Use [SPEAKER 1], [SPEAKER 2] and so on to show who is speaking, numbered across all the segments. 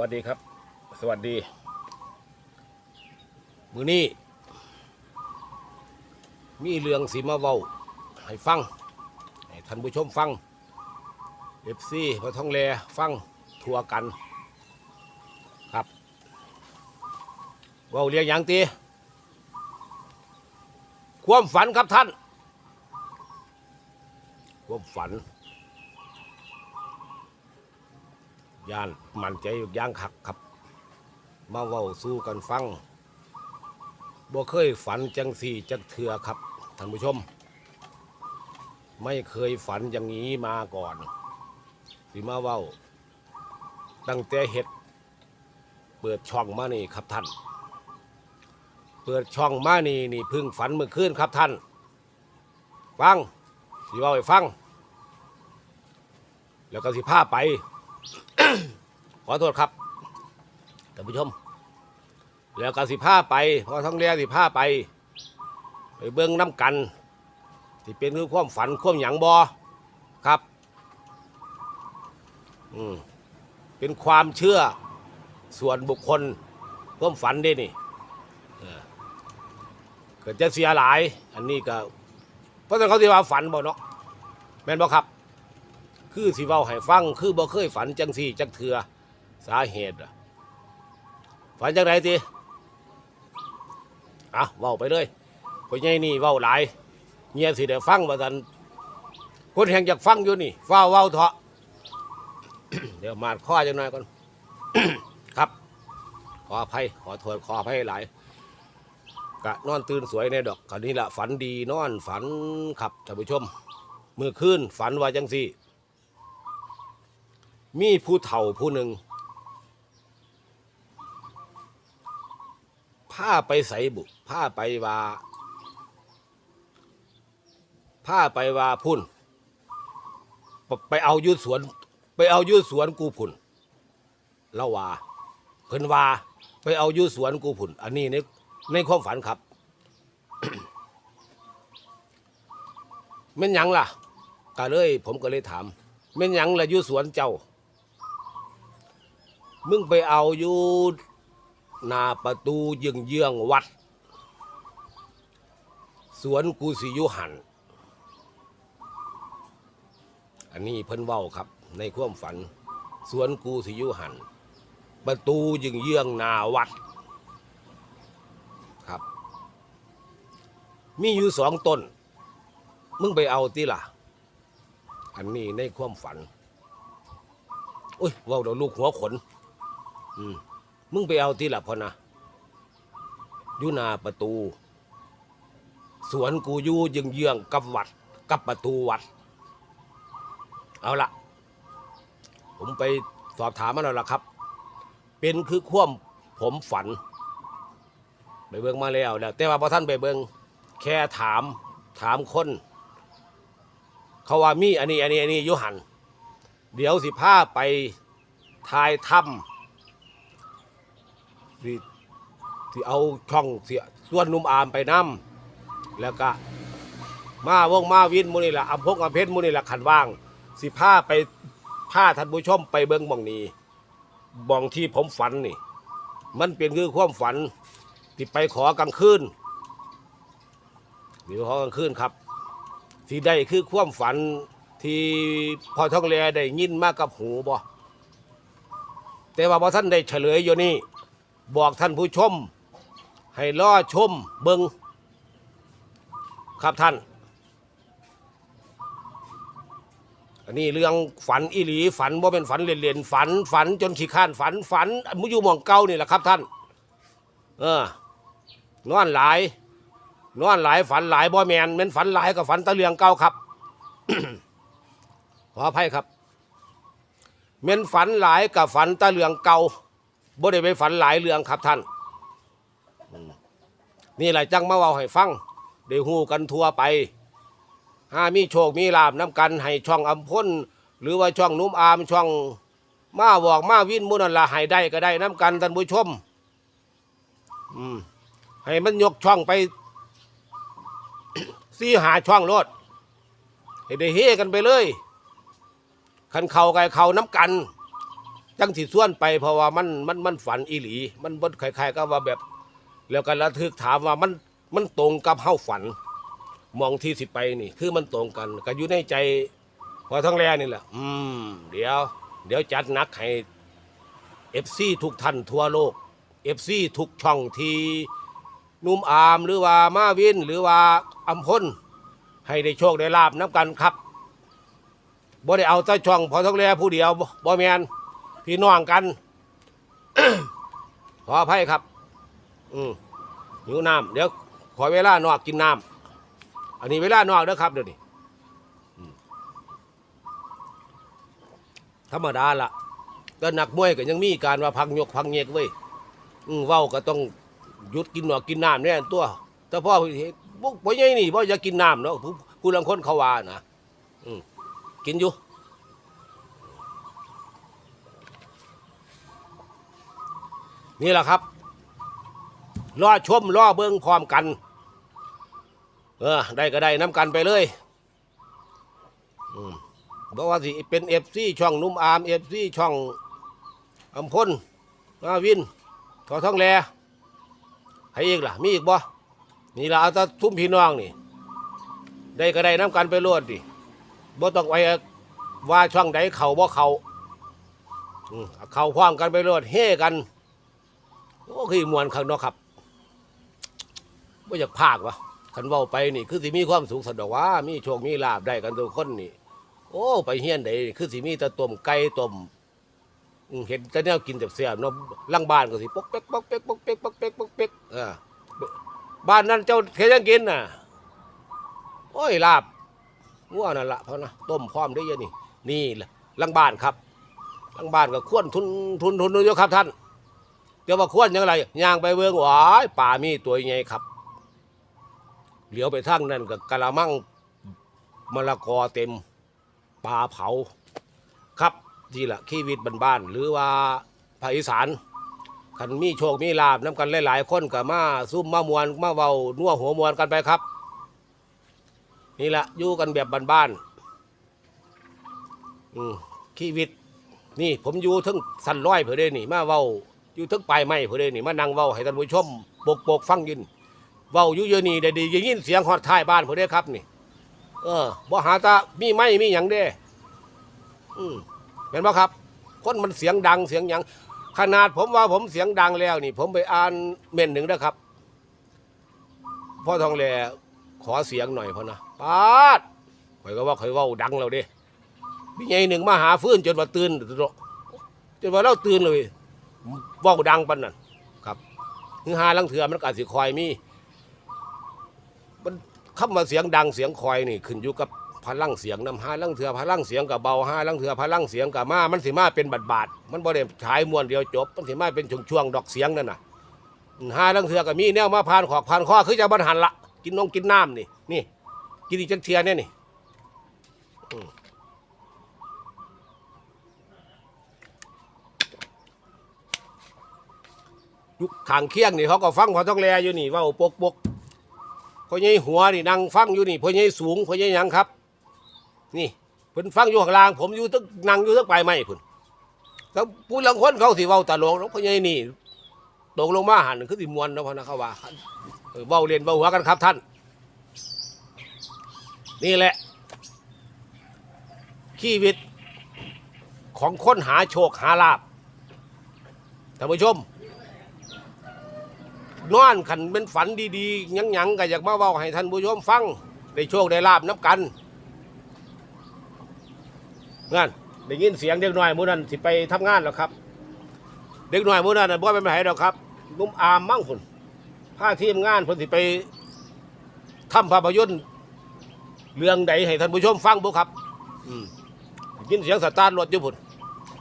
[SPEAKER 1] วัสดีครับ สวัสดี มือนี้ มีเรื่องสีมาเว้าให้ฟัง ให้ท่านผู้ชมฟังเอฟซีพระท่องแลฟังทัวกัน ครับเว้าเรียงอย่างตีความฝันครับท่าน ความฝัน ย่านมันใจอยู่ย่างคักครับ มาเว้าสู้กันฟังบ่เคยฝันจังสี่จังเถือครับท่านผู้ชม ไม่เคยฝันอย่างนี้มาก่อนสิมาเว้า ตั้งแต่เห็ด เปิดช่องมานี่ครับท่าน เปิดช่องมานี่นี่พึ่งฝันเมื่อคืนครับท่าน ฟังสิเว้าให้ฟัง แล้วก็สิพาไป ขอโทษครับท่านผู้ชม แล้วก็สิผ้าไปพอท้องเรียสิผ้าไป ไปเบิ้องน้ำกันที่เป็นคือความฝันความหยังบอครับอืมเป็นความเชื่อส่วนบุคคลความฝันเด้นี่เกิดจะเสียหลาย อันนี้ก็เพราะฉะนั้นเขาสิว่าฝันบ่เนาะแม่นบ่ครับ คือสิเว้าให้ฟังคือบ่เคยฝันจังสี่จังเถือสาเหตุอะฝันจังไรติอะเว้าไปเลยพ่อใหญ่นี่เว้าหลายเงียสิได้ฟังว่าซั่นคนแห่งอยากฟังอยู่นี่ฟ้าเว้าเถาะเดี๋ยวมาข้อจังหน่อยก่อนครับ ขออภัยขอโทษขออภัยหลายกะนอนตื่นสวยในดอกคราวนี้ละฝันดีนอนฝันครับท่านผู้ชมเมื่อคืนฝันว่าจังสี่ มีผู้เฒ่าผู้หนึ่งผ้าไปใส่บุผ้าไปว่าผ้าไปว่าพุ่น ไปเอายืดสวน ไปเอายืดสวนกูพุ่นเล่าว่าเพิ่นว่าไปเอายืดสวนกูพุ่น อันนี้ในในความฝันครับแม่นยังล่ะก็เลยผมก็เลยถามแม่นยังละยืดสวนเจ้า มึงไปเอาอยู่หน้าประตูเยื้องเยื้องวัด สวนกูสิยุหัน อันนี้เพิ่นเว้าครับ ในความฝัน สวนกูสิยุหัน ประตูเยื้องเยื้องหน้าวัดครับ มีอยู่สองต้น มึงไปเอาติล่ะ อันนี้ในความฝันโอ้ยเว้าเดี๋ยวลูกหัวขน อืมมึงไปเอาที่หลับพอนะอยู่หน้าประตู สวนกูอยู่ยึงเยื้องๆกับวัด กับประตูวัด เอาละผมไปสอบถามมาแล้วล่ะครับ เป็นคือความผมฝัน ไปเบิ่งมาแล้วแล้ว แต่ว่าพอท่านไปเบิ่งแค่ถามถามคน เขาว่ามีอันนี้อันนี้อันนี้อยุหัน เดี๋ยวสิพาไปทายถ้ำ ที่ที่เอาช่องเสียส่วนนุ่มอามไปนำแล้วก็ มาวงมาวินมูนี่แหละอำพงอำเพชรมูนี่แหละขันว่าง สิผ้าไปผ้าท่านผู้ชมไปเบิ้งบ่องนี้บ่องที่ผมฝันนี่ มันเป็นคือความฝันที่ไปขอกลางคืนหรือขอกลางคืนครับที่ได้คือความฝันที่พอท่องแลได้ยินมากกับหูบ่แต่ว่าพอท่านได้เฉลยอยู่นี่ บอกท่านผู้ชม ให้ล่อชมเบิงครับท่าน อันนี้เรื่องฝันอีหลีฝันว่าเป็นฝันเล่นๆฝัน ฝันจนขี้ข้านฝันฝันมุยูมองเก่านี่แหละครับท่าน เออนอนหลายนอนหลายฝันหลายบ่แมนแมันฝันหลายกับฝันตะเลืองเก่าครับขออภัยครับเม่นฝันหลายกับฝันตะเลืองเก่า บ่ได้ไปฝันหลายเรื่องครับท่านนี่แหละจังมาเว้าให้ฟังได้ฮู้กันทั่วไปห้ามีโชคมีลาบน้ำกันให้ช่องอำพ้นหรือว่าช่องนุ่มอามช่องมาบอกมาวินมุนันละให้ได้ก็ได้น้ำกันท่านผู้ชมให้มันยกช่องไปสี่หาช่องโลดให้ได้เฮกันไปเลย คันเข่าไก่เข่าน้ำกัน จังสิส่วนไปเพราะว่ามันมันมันฝันอีหลี มันบ่คล้ายๆกับว่าแบบ แล้วกันระทึกถามว่ามันมันตรงกับเฮาฝัน มองที่สิไปนี่ คือมันตรงกัน ก็อยู่ในใจพอทั้งแลนี่แหละอืม เดี๋ยว เดี๋ยวจัดนักให้เอฟซีทุกท่านทั่วโลกเอฟซีทุกช่องทีนุ่มอามหรือว่ามาวิน หรือว่าอัมพลให้ได้โชคได้ลาบน้ำกันครับบ่ได้เอาแต่ช่องพอทั้งแลผู้เดียวบ่บ่แมน พี่น้องกัน ขออภัยครับ อืมหิวน้ำเดี๋ยวขอเวลานอกกินน้ำอันนี้เวลานอกเด้อครับเดี๋ยวนี้ธรรมดาละก็นักมวยก็ยังมีการว่าพังยกพังเงกเว้ยเว้าก็ต้องหยุดกินหนอกกินน้ำเนี่ยตัว แต่พ่อพวกพ่อใหญ่นี่พ่อจะกินน้ำเนาะผู้ลังคนเขาว่านะอืมกินอยู่ นี่แหละครับรอชมรอเบิ้งพร้อมกัน เออ ได้ก็ได้น้ำกันไปเลยอบอกว่าสิเป็นเอฟซีช่องนุ่มอามเอฟซีช่องอำพลนาวินทอท่องแลใครอีกล่ะ มีอีกบ่นี่ละเอาแตาทุ่มพี่น้องนี่ ได้ก็ได้น้ำกันไปโลดดิบ่ต้องไว้ว่าช่องใดเขาบ่เขาเอาเขาพร้อมกันไปโลดเฮกัน โอ้คือมวนข้างนอกครับว่อยากพากวะคันเว้าไปนี่ คือสิมีความสุขสะดอกว่า มีโชคมีลาบได้กันทุกคนนี่ โอ้ไปเฮียนไดคือสิมีแต่ต้มไก่ต้มอืมเห็นแต่แนวกินแต่เสียบเนาะลังบ้านก็สิปกเป๊กปกเป๊กปกเป๊กปกเป๊กปกเป๊กเออบ้านนั้นเจ้าเทยังกินน่ะโอ้ยลาบงัวนั่นละเพราะนะต้มพร้อมได้เยอะนี่ นี่แหละลังบ้านครับลังบ้านก็ควรทุนทุนทุนอยู่ครับท่าน เดี๋ยวว่าควรยังไงย่างไปเบิ่งหวายป่ามีตัวใหญ่ครับ เหลียวไปทางนั้นกับกะละมังมะละกอเต็มปลาเผา ครับนี่แหละชีวิตบ้านๆหรือว่าภาคอีสานคันมีโชคมีลาบน้ำกันหลายๆคนกับมาซุ่มมามวนมาเว้านัวหัวมวนกันไปครับ นี่แหละอยู่กันแบบบ้านๆอืมชีวิต นี่ผมอยู่ทั้งสันร้อยเพื่อเด้นี่ มาเว้า อยู่ทั้งปลายไม้เพื่อเด้นี่มานั่งเว้าให้ท่านผู้ชมปกปกฟังยินเว้าอยู่เยอะนี่ได้ดียินเสียงฮอดท้ายบ้านเพื่อเด้ครับนี่ เออบ่หาตามีไม้มีหยังเด้อืมเป็นบ่ครับ คนมันเสียงดังเสียงหยังขนาดผมว่าผมเสียงดังแล้วนี่ ผมไปอ่านเม่นหนึ่งนะครับพ่อทองแหลขอเสียงหน่อยพอนะปาดข่อยก็ว่าข่อยเว้าดังแล้วเด้พี่ใหญ่หนึ่งมาหาฟื้นจนว่าตื่นจนว่าเราตื่นเลย เว้าดังปานนั้นครับคือหาลังเถื่อมันก็อาจสิคอยมีมันคำว่าเสียงดังเสียงคอยนี่ขึ้นอยู่กับพลังเสียงนำห้าลังเถื่อพลังเสียงกับเบาห้าลังเถื่อพลังเสียงกับมา มันสิมาเป็นบาดบาดๆมันบ่ได้ฉายมวนเดียวจบ มันสิมาเป็นช่วงๆดอกเสียงนั่นน่ะห้าลังเถื่อกับมีแนวมาพานขอกพานข้อคือจะบรรหันละกินนงกินน้ำนี่นี่กินอีกจังเทียเนี่ยนี่ ยุคขางเคียงนี่เขาก็ฟังพอต้องแลอยู่นี่ว่าปกปกพ่อใหญ่หัวนี่นั่งฟังอยู่นี่พ่อใหญ่สูงพ่อใหญ่ยังครับ นี่เพิ่นฟังอยู่ข้างล่าง ผมอยู่ตึกนั่งอยู่ตึกปลายไม้พุ่นแล้วผู้ลังคนเขาสิเว้าตลกแล้วพ่อใหญ่นี่ตกลงมาหันคือสิมวนเนาะพ่อนะเขาว่าเว้าเล่นเว้าหัวกันครับท่าน นี่แหละชีวิตของคนหาโชคหาลาบท่านผู้ชม นอนขันเป็นฝันดีๆหยังๆก็อยากมาเว้าให้ท่านผู้ชมฟังได้โชคได้ลาบนับกันงั้นได้ยินเสียงเด็กน้อยมื้อนั้นสิไปทำงานแล้วครับ เด็กน้อยมื้อนั้นน่ะบ่เป็นไผดอกครับนุ่มอามมั่งพุ่นพาทีมงานเพิ่นสิไปทำภาพยนตร์เรื่องใดให้ท่านผู้ชมฟังบ่ครับอืยินเสียงสตาร์ทรถอยู่พุ่น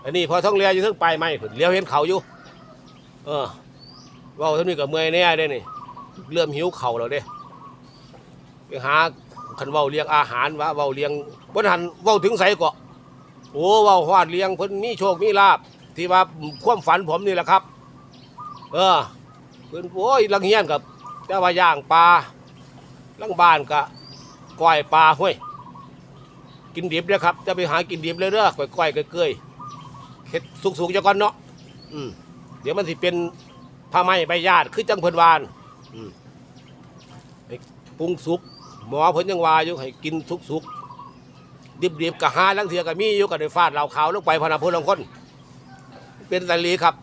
[SPEAKER 1] อันนี้พอท่องเรืออยู่ทั้งปลายไม้พุ่นเลี้ยวเห็นเขาอยู่ เออ เว่าเท่านี้กับเมื่อยแน่ได้นี่เริ่มหิวเข่าแล้วเด้ไปหาคันเว้าเลี้ยงอาหารวะเว้าเลี้ยงบนหันเว้าถึงใสก็โอ้เว้าฮอดเลี้ยงเพิ่นมีโชคมีลาบที่ว่าความฝันผมนี่แหละครับ เออเพิ่นโอ้ยลังเฮียนกับแต่ว่าย่างปลาลังบ้านก็ก้อยปลาห้วยกินดิบเด้อครับ จะไปหากินดิบเลยเด้อก้อยๆเกยๆเฮ็ดสุกๆจะก่อนเนาะอืมเดี๋ยวมันสิเป็น ผ้าไหมใบญาติคือจังเพิ่นวานอืมให้ปรุงสุก หมอเพิ่นยังว่าอยู่ให้กินสุกๆดิบๆกะหาลังเทือก็มีอยู่ก็ได้ฟาดเหล้าขาวลงไปพะนะผู้ลางคน เป็นสลีครับ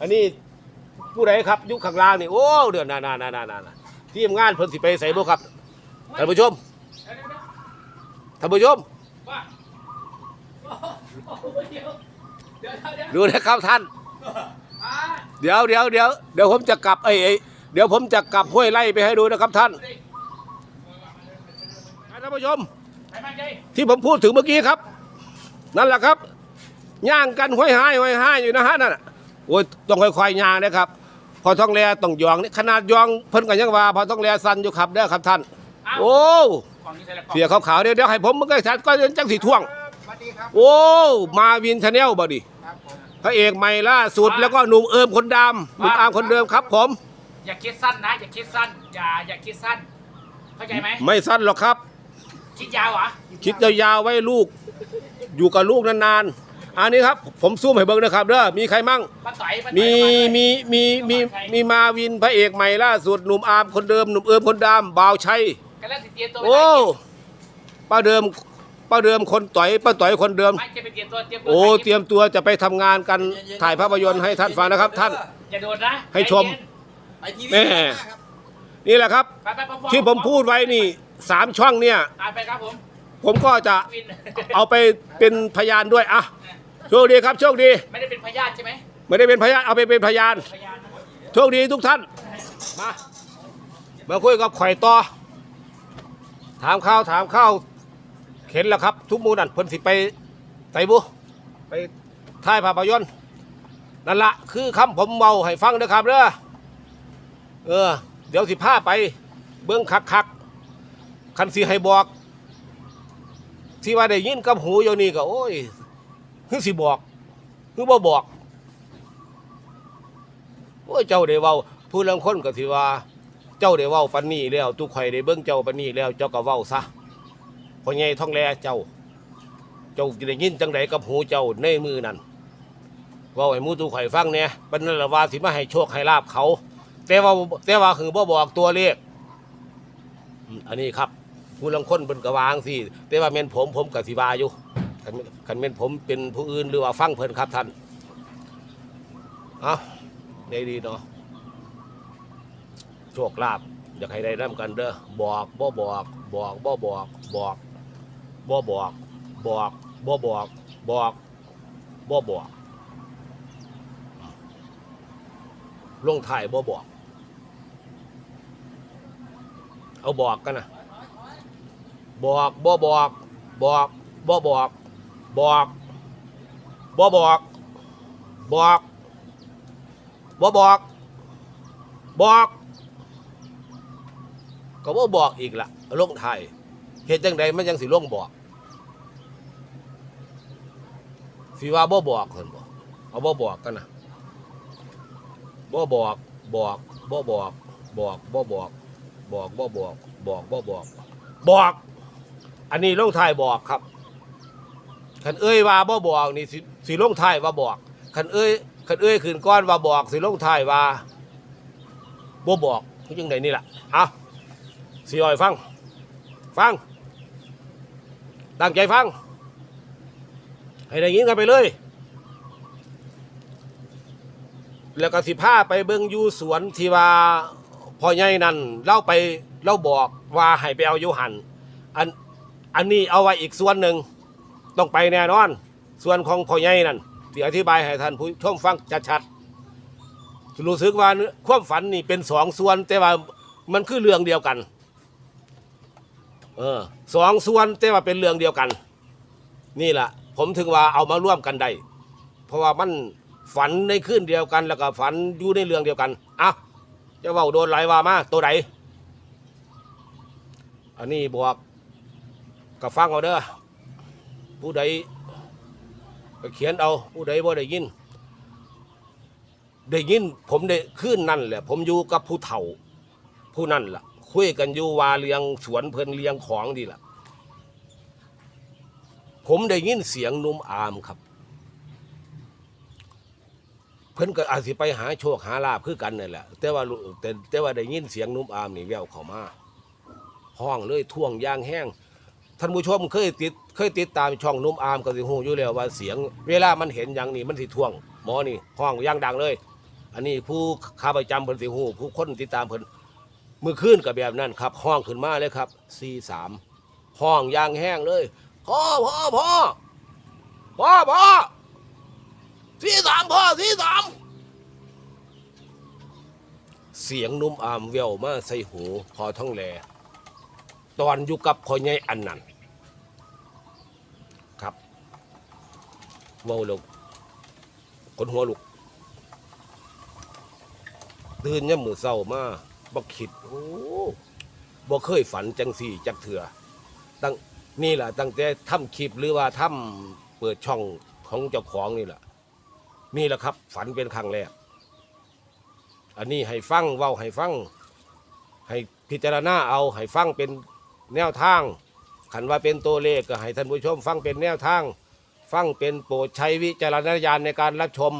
[SPEAKER 1] อันนี้ผู้ใดครับอยุคข้างล่างนี่โอ้เดือนนานานานานาทีมงานเพิ่นสิไปใส่บ่ครับท่านผู้ชมท่านผู้ชม
[SPEAKER 2] ว่าโอ้โหเดี๋ยวเดี๋ยวเดี๋ยว
[SPEAKER 1] ดูนะครับท่าน
[SPEAKER 2] อ่า
[SPEAKER 1] เดี๋ยวเดี๋ยวเดี๋ยวเดี๋ยวผมจะกลับไอ้ไอ้เดี๋ยวผมจะกลับห้วยไล่ไปให้ดูนะครับท่าน
[SPEAKER 2] ดิ
[SPEAKER 1] ท่านผู้ชม
[SPEAKER 2] ไปมาใจ
[SPEAKER 1] ที่ผมพูดถึงเมื่อกี้ครับ นั่นแหละครับย่างกันห้อยหายห้อยหายอยู่นะฮะนั่นน่ะโอ้ยต้องค่อยๆย่างนะครับ พอท้องแลต้องยองนี่ขนาดยองเพิ่นก็ยังว่า พอท้องแลสั่นอยู่ครับเด้อครับท่าน
[SPEAKER 2] อ้าว
[SPEAKER 1] โอ้
[SPEAKER 2] กล่องนี้ใส่ละกล่อง
[SPEAKER 1] เสียขาวๆเดี๋ยวเดี๋ยวให้ผมมันก็ชัดก็จังสีท่วง
[SPEAKER 3] สวัสดีครับ
[SPEAKER 1] โอ้มาวินชาแนลบ่ดิ
[SPEAKER 3] ครับผม
[SPEAKER 1] พระเอกใหม่ล่าสุดแล้วก็หนุ่มเอิมคนดำหนุ่มอามคนเดิมครับผม
[SPEAKER 2] อย่าคิดสั้นนะ อย่าคิดสั้น อย่าอย่าคิดสั้น เข้าใจไหม
[SPEAKER 1] ไม่สั้นหรอกครับ
[SPEAKER 2] คิดยาวเหรอ
[SPEAKER 1] คิดยาวๆไว้ลูก อยู่กับลูกนานๆ อันนี้ครับ ผมซูมให้เบิ่งนะครับเด้อมีใครมั่ง
[SPEAKER 2] ป้าต่อยป้าต่อย
[SPEAKER 1] มี
[SPEAKER 2] ป้าต่อย
[SPEAKER 1] มีมีมีมีมาวินพระเอกใหม่ล่าสุดหนุ่มอาร์มคนเดิมหนุ่มเอิมคนดำบ่าวชัย
[SPEAKER 2] กันแล้วสิเตรียมตัวไป
[SPEAKER 1] โอ้ป้าเดิม ป้าเดิมคนต่อยป้าต่อยคนเดิม
[SPEAKER 2] ไม่จะไปเตรียมตัวเตรียมตัว
[SPEAKER 1] โอ้เตรียมตัวจะไปทำงานกันถ่ายภาพยนตร์ให้ท่านฟังนะครับ ท่าน
[SPEAKER 2] อย่าโดดนะ
[SPEAKER 1] ให้ชม
[SPEAKER 2] น
[SPEAKER 3] ไปทีวี
[SPEAKER 1] แม่
[SPEAKER 3] ครับ
[SPEAKER 1] นี่แหละครับ
[SPEAKER 2] ไปไปไป
[SPEAKER 1] ที่ผมพูดไว้นี่สามช่องเนี่ย
[SPEAKER 2] อ่าไปครับผม
[SPEAKER 1] ผมก็จะ
[SPEAKER 2] วิน
[SPEAKER 1] เอาไปเป็นพยานด้วยอะโชคดีครับโชคดี
[SPEAKER 2] ไม่ได้เป็นพยาธิใช่ไหม
[SPEAKER 1] ไม่ได้เป็นพยานเอาไปเป็นพยาน
[SPEAKER 2] พยานนะ
[SPEAKER 1] โชคดีทุกท่าน มา มาคุยกับข่อยต่อ ถามข้าวถามข้าว เห็นแล้วครับ ทุกมูนั่นเพิ่นสิไปไตบุไปท่ายภาพยนตร์นั่นละคือคำผมเมาให้ฟังนะครับเด้อเออ เดี๋ยวสิพาไป เบิ้องคักคักคันสิให้บอก ที่ว่าได้ยินกับหูอยู่นี่ก็โอ้ยคือสิบอกคือบ่บอกโอ้ยเจ้าได้เว้าผู้ลางคนก็สิว่า เจ้าได้เว้าปานนี้แล้ว ทุกข่อยได้เบิ่งเจ้าปานนี้แล้ว เจ้าก็เว้าซะ พ่อใหญ่ท้องแลเจ้า เจ้าสิได้ยินจังไดกับหูเจ้าในมือนั่นว้าให้มู่ทุกข่ฟังแหน่ปานนั้นละวาสิมาให้โชคให้ลาบเขา แต่ว่าแต่ว่าคือบ่บอกตัวเลขอืมอันนี้ครับผู้ลางคนเพิ่นก็วาจั่งสิแต่ว่าแม่นผมผมก็สิว่าอยู่คันคันแม่นผมเป็นผู้อื่นหรือว่าฟังเพิ่นครับท่านเอ้าได้ดีเนาะโชคลาภอยากให้ได้นํกันเด้อบอกบ่บอกบอกบ่บอกบอก บ่บอก บอกบ่บอก บอกบ่บอกลงถ่ายบ่บอก เอาบอกกันนะบอกบ่บอก บอกบ่บอก บอกบ่บอก บอกบ่บอก บอก ก็บ่บอกอีกละลงไทาย เหตุจังใดมันยังสิลงบอกสิว่าบ่บอกเพิ่นบอกเอาบ่บอกกันนะบ่บอกบอกบ่บอก บอกบ่บอก บอกบ่บอก บอกบ่บอก บอก อันนี้ลงท้ายบอกครับคันเอ้ยว่าบ่บอกนี่สิสิลงท้ายว่าบอกคันเอ้ยคันเอ้ยขึ้นก้อนว่าบอกสิลงท้ายว่าบ่บอกคือจังไดนี่แหละเอาสิอ่อยฟัง ฟัง ตั้งใจฟัง ให้ได้ยินกันไปเลย แล้วก็สิพาไปเบิ่งอยู่สวนที่ว่าพ่อใหญ่นั่นเล่าไปเล่าบอกว่าให้ไปเอายูหันอันอันนี้เอาไว้อีกส่วนหนึ่งต้องไปแน่นอน ส่วนของพ่อใหญ่นั่นที่อธิบายให้ท่านผู้ชมฟังชัดๆรู้สึกว่าความฝันนี่เป็นสองส่วนแต่ว่ามันคือเรื่องเดียวกัน เออสองส่วนแต่ว่าเป็นเรื่องเดียวกัน นี่แหละผมถึงว่าเอามาร่วมกันได้เพราะว่ามันฝันในคืนเดียวกันแล้วก็ฝันอยู่ในเรื่องเดียวกันอะจะว่าโดนหลายว่ามาตัวไหนอันนี้บอกกับฟังเอาเด้อผู้ใดก็เขียนเอาผู้ใดบ่ได้ยินได้ยินผมได้คืนนั่นแหละ ผมอยู่กับผู้เฒ่าผู้นั่นล่ะ คุยกันอยู่ว่าเลี้ยงสวนเพิ่นเลี้ยงของดีล่ะ ผมได้ยินเสียงนุ่มอามครับ เพิ่นก็อาจสิไปหาโชคหาลาภคือกันนั่นแหละแต่ว่าแต่แต่ว่าได้ยินเสียงนุ่มอามนี่แววเข้ามาห้องเลยท่วงยางแห้งท่านผู้ชมเคยติดเคยติดตามช่องนุ่มอามก็สิฮู้อยู่แล้วว่าเสียง เวลามันเห็นอย่างนี้มันสิท่วง หมอนี่ห้องย่างดังเลย อันนี้ผู้ข้าประจำเพิ่นสิฮู้ผู้คนติดตามเพิ่น มือคืนกับแบบนั้นครับห้องขึ้นมาเลยครับ43ห้องยางแห้งเลยพ่อพ่อพ่อพ่อพ่อสี่สามพ่อสี่สามเสียงนุ่มอามเววมาใส่หูพอท้องแลตอนอยู่กับพ่อใหญ่อันนั้นครับเว้าล้วคนหัวลุกตื่นยามมือเศร้ามา บ่คิดโอ้บ่เคยฝันจังสี่จักเถื่อตั้งนี่แหละตั้งแต่ทำคลิปหรือว่าทำเปิดช่องของเจ้าของนี่แหละนี่แหละครับ ฝันเป็นครั้งแรกอันนี้ให้ฟังเว้าให้ฟัง ให้พิจารณาเอาให้ฟังเป็นแนวทางขันว่าเป็นตัวเลขก็ให้ท่านผู้ชม ฟังเป็นแนวทาง ฟังเป็นโปรดใช้วิจารณญาณในการรับชม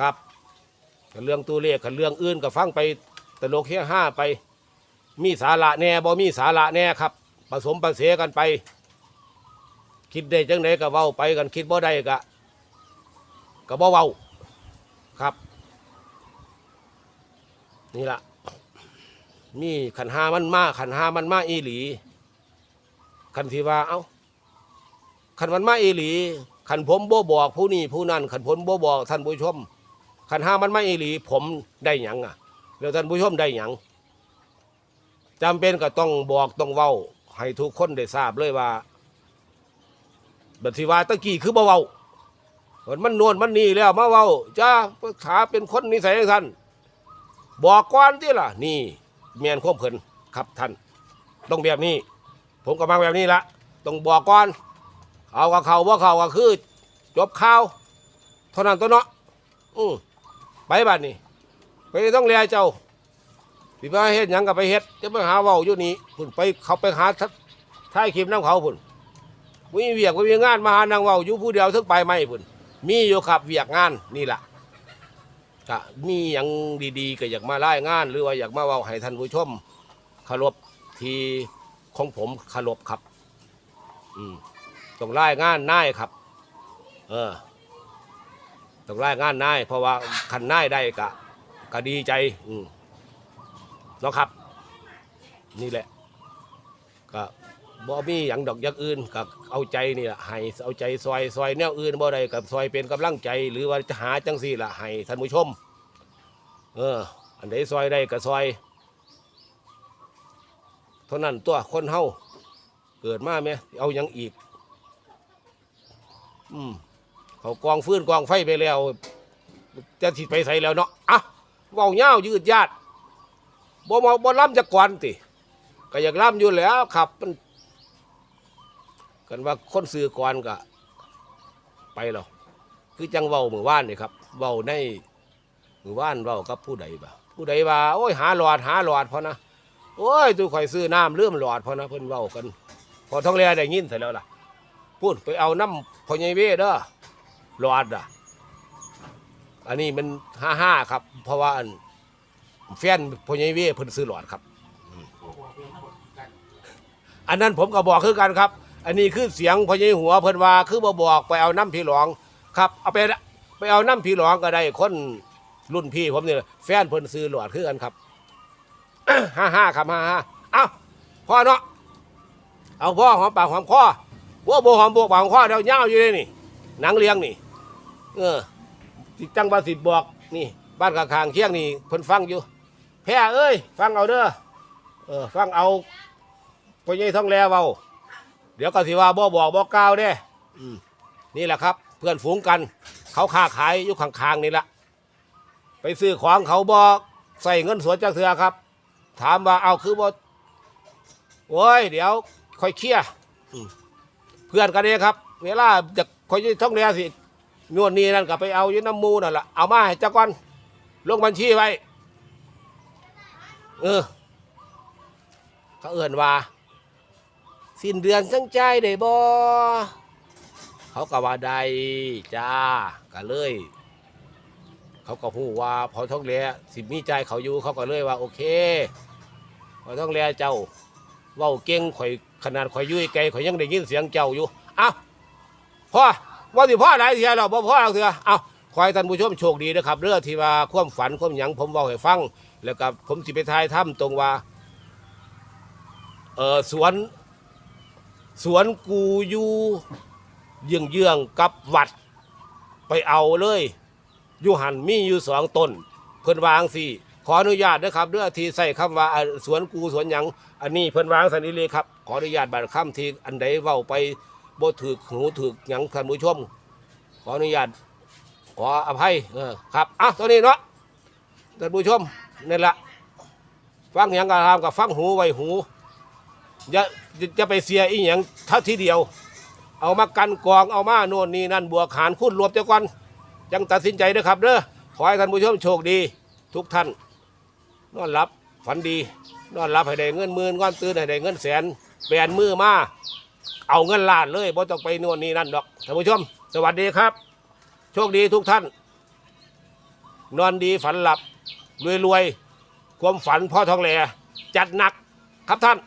[SPEAKER 1] ครับเรื่องตัวเลขกับเรื่องอื่นก็ฟังไป ตลกเฮียห้าไป มีสาระแน่บ่มีสาระแน่ครับ ผสมผสานกันไป คิดได้จังไหนก็เว้าไปกันคิดบ่ได้ก็ก็บ่เว้าครับ นี่ละมีขันหามันมาขันหามันมาอีหลีขันที่ว่าเอ้าขันมันมาอีหลีขันผมบ่บอกผู้นี้ผู้นั้นขันผมบ่บอกท่านผู้ชมขันห้ามันมาอีหลี ผมได้หยังอะ แล้วท่านผู้ชมได้หยังจำเป็นก็ต้องบอกต้องเว้า ให้ทุกคนได้ทราบเลยว่าบัดสิว่าตะกี้คือบ่เว้ามันนวลมันนี่แล้วมาเว้าจ้าขาเป็นคนนิสัยจังซั่นบอกก่อนที่ล่ะ นี่แมนควบเพิ่นครับท่าน ต้องแบบนี้ ผมก็มาแบบนี้ละต้องบอกก่อนเอากับเขาว่าเขาก็คือจบข่าวเท่านั้นตัวเนาะอือไปบ้านนี่ไปต้องเรียเจ้า สิไปเฮ็ดหยังกับไปเฮ็ดจะไปหาเว้าอยู่นี่พุ่นไปเขาไปหาทัท้ายคลิปน้ำเขาพุ่นมีเวียกมีงานมาหานางเว้าอยู่ผู้เดียวทึกไปไหมพุ่นมีอยู่ครับเวียกงานนี่ล่ะก็มีอย่างดีๆก็อยากมาไล่งาน หรือว่าอยากมาเว่าให้ท่านผู้ชมคารพทีของผมคารพครับ อืมต้องไล่งานนายครับ เออต้องไล่งานนายเพราะว่าคันนายได้ก็ก็ดีใจ อืม นาะครับ นี่แหละก็บ่มีอย่างดอกอย่างอื่นก็เอาใจนี่แหละให้เอาใจซอยซอยแนวอื่นบ่ได้กับซอยเป็นกำลังใจ หรือว่าจะหาจังสี่ละให้ท่านผู้ชม เออ อันไหนซอยได้ก็ซอยเท่านั้นตัวคนเฮาเกิดมาไหมเอาหยังอีก อืมเขากองฟื้นกองไฟไปแล้ว จะสิไปใส่แล้วเนาะอะเว้าเย้ายืดยาด บ่มาบ่ล้ำจะก่อนติก็อยากล้ำอยู่แล้วครับมันกันว่าคนซื้อก่อนก็ไปแล้วคือจังเว้ามือว่านนี่ครับเว้าในมือว่านเว้ากับผู้ใดบ่าผู้ใดว่าโอ้ยหาหลอดหาหลอดพอนะโอ้ยตูข่อยซื้อน้ำเลื่อมหลอดพอนะเพิ่นเว้ากัน พอท้องเรือได้ยินเสร็จแล้วล่ะพูดไปเอาน้ำพอใหญ่เว้เด้อหลอดอะอันนี้มันห้าห้าครับ เพราะว่าอัน แฟนพอใหญ่เว้เพิ่นซื้อหลอดครับ อันนั้นผมก็บอกคือกันครับ อันนี้คือเสียงพอใหญหัวเพิ่นว่าคือบ่บอกไปเอาน้ำพีหลองครับ เอาไปไปเอาน้ำพีหลองก็ได้คนรุ่นพี่ผมนี่แหละแฟนเพิ่นซื้อหลอดคือกันครับห้าห้าครับห้าห้าเอ้าพ่อเนาะเอาพ่อหอมปากหอมคอว่าโบหอมบวกปากหอมคอเดี๋ยวเงาอยู่เลยนี่ หนังเลี้ยงนี่ เออที่จังบาสิบบอกนี่ บ้านข้างๆเคียงนี่เพิ่นฟังอยู่ แพ้เอ้ย ฟังเอาเด้อเออฟังเอาพ่อใหญ่ท้องแล้วเบาเดี๋ยวก็สิว่าบ่บอกบ่กล่าวเด้อืมนี่แหละครับ เพื่อนฝูงกัน เขาค้าขายอยู่ข้างๆนี่แหละไปซื้อของเขาบ่ใส่เงินสดจากเถือครับ ถามว่าเอาคือบ่โอ้ยเดี๋ยวค่อยเคลียร์อืมเพื่อนกันเองครับ เวลาจะค่อยท้องแล้วสินวดนี้นั่นก็ไปเอาอยู่น้ำมูนั่นแหละเอามาให้เจ้าก่อนลงบัญชีไว้ เออ เขาเอื่นว่า สิ้นเดือนจังใจได้บ่เขาก็ว่าได้จ้าก็เลย เขาก็พูดว่าพอท้องแลสิมีใจเขาอยู่เขาก็เลยว่า โอเคพอท้องแลเจ้าเว้าเก่งข่อยขนาดข่อยยุ่ยไกลข่อยยังได้ยินเสียงเจ้าอยู่เอ้าพ่อว่าสิพ่อไหนเสียเราบ่พ่อเราเถื่อเอ้าขอให้ท่านผู้ชมโชคดีนะครับเรื่องที่ว่าความฝันความหยังผมเว้าให้ฟัง แล้วก็ผมสิไปทายถ้ำตรงว่าเออสวน สวนกูอยู่เยื้องเยื้องกับวัด ไปเอาเลยอยู่หันมีอยู่สองตนเพิ่นวางสิขออนุญาตนะครับเรื่องทีใส่คำว่าอ่าสวนกูสวนหยังอันนี้เพิ่นวางสันนิเลยครับ ขออนุญาตบัตรคำที่อันใดเว้าไปบ่ถือหูถือหยังท่านผู้ชม ขออนุญาตขออภัยเออครับอะตัวนี้เนาะท่านผู้ชม นี่แหละฟังหยังก็ทำกับฟังหูไว้หูอย่าจะไปเสียอีหยังท่าทีเดียว เอามากันกองเอามาโน่นนี่นั่นบวกหารคูณรวมเจ้าก่อนยังตัดสินใจเด้อครับเด้อขอให้ท่านผู้ชมโชคดี ทุกท่าน นอนรับฝันดีนอนรับให้ได้เงินหมื่นก้อนตื่นให้ได้เงินแสนแบนมือมาเอาเงินล้านเลยบ่ต้องไปโน่นนี่นั่นดอกท่านผู้ชม สวัสดีครับ โชคดีทุกท่าน นอนดีฝันหลับ รวยๆ ความฝันพ่อทองแหล่จัดหนักครับท่าน